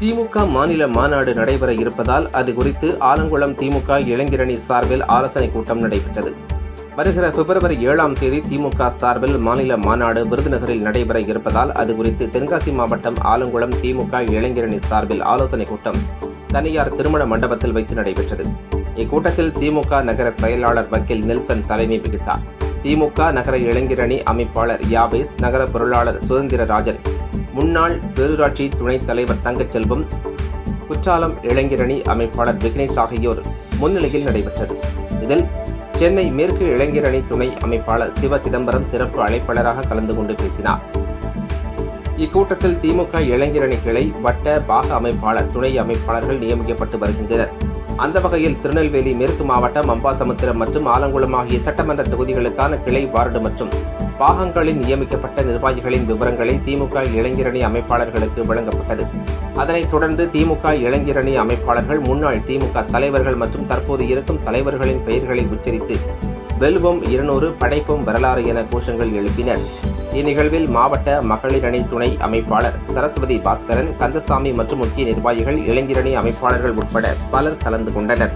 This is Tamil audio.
திமுக மாநில மாநாடு நடைபெற இருப்பதால் அது குறித்து ஆலங்குளம் திமுக இளைஞரணி சார்பில் ஆலோசனை கூட்டம் நடைபெற்றது. வருகிற பிப்ரவரி ஏழாம் தேதி திமுக சார்பில் மாநில மாநாடு விருதுநகரில் நடைபெற இருப்பதால் அது குறித்து தென்காசி மாவட்டம் ஆலங்குளம் திமுக இளைஞரணி சார்பில் ஆலோசனை கூட்டம் தனியார் திருமண மண்டபத்தில் வைத்து நடைபெற்றது. இக்கூட்டத்தில் திமுக நகர செயலாளர் வக்கீல் நெல்சன் தலைமை வகித்தார். திமுக நகர இளைஞரணி அமைப்பாளர் யாபேஸ் நகர பொருளாளர் சுதந்திரராஜன் முன்னாள் பேரூராட்சி துணைத் தலைவர் தங்கச்செல்வம் குற்றாலம் இளைஞரணி அமைப்பாளர் விக்னேஷ் ஆகியோர் முன்னிலையில் நடைபெற்றது. இதில் சென்னை மேற்கு இளைஞரணி துணை அமைப்பாளர் சிவ சிதம்பரம் சிறப்பு அழைப்பாளராக கலந்து கொண்டு பேசினார். இக்கூட்டத்தில் திமுக இளைஞரணி கிளை வட்ட பாக அமைப்பாளர் துணை அமைப்பாளர்கள் நியமிக்கப்பட்டு வருகின்றனர். அந்த வகையில் திருநெல்வேலி மேற்கு மாவட்டம் அம்பாசமுத்திரம் மற்றும் ஆலங்குளம் ஆகிய சட்டமன்ற தொகுதிகளுக்கான கிளை வார்டு மற்றும் பாகங்களில் நியமிக்கப்பட்ட நிர்வாகிகளின் விவரங்களை திமுக இளைஞரணி அமைப்பாளர்களுக்கு வழங்கப்பட்டது. அதனைத் தொடர்ந்து திமுக இளைஞரணி அமைப்பாளர்கள் முன்னாள் திமுக தலைவர்கள் மற்றும் தற்போது இருக்கும் தலைவர்களின் பெயர்களை உச்சரித்து வெல்வம் இருநூறு படைப்பும் வரலாறு என கோஷங்கள் எழுப்பினர். இந்நிகழ்வில் மாவட்ட மகளிர் அணி துணை அமைப்பாளர் சரஸ்வதி பாஸ்கரன் கந்தசாமி மற்றும் முக்கிய நிர்வாகிகள் இளைஞரணி அமைப்பாளர்கள் உட்பட பலர் கலந்து கொண்டனர்.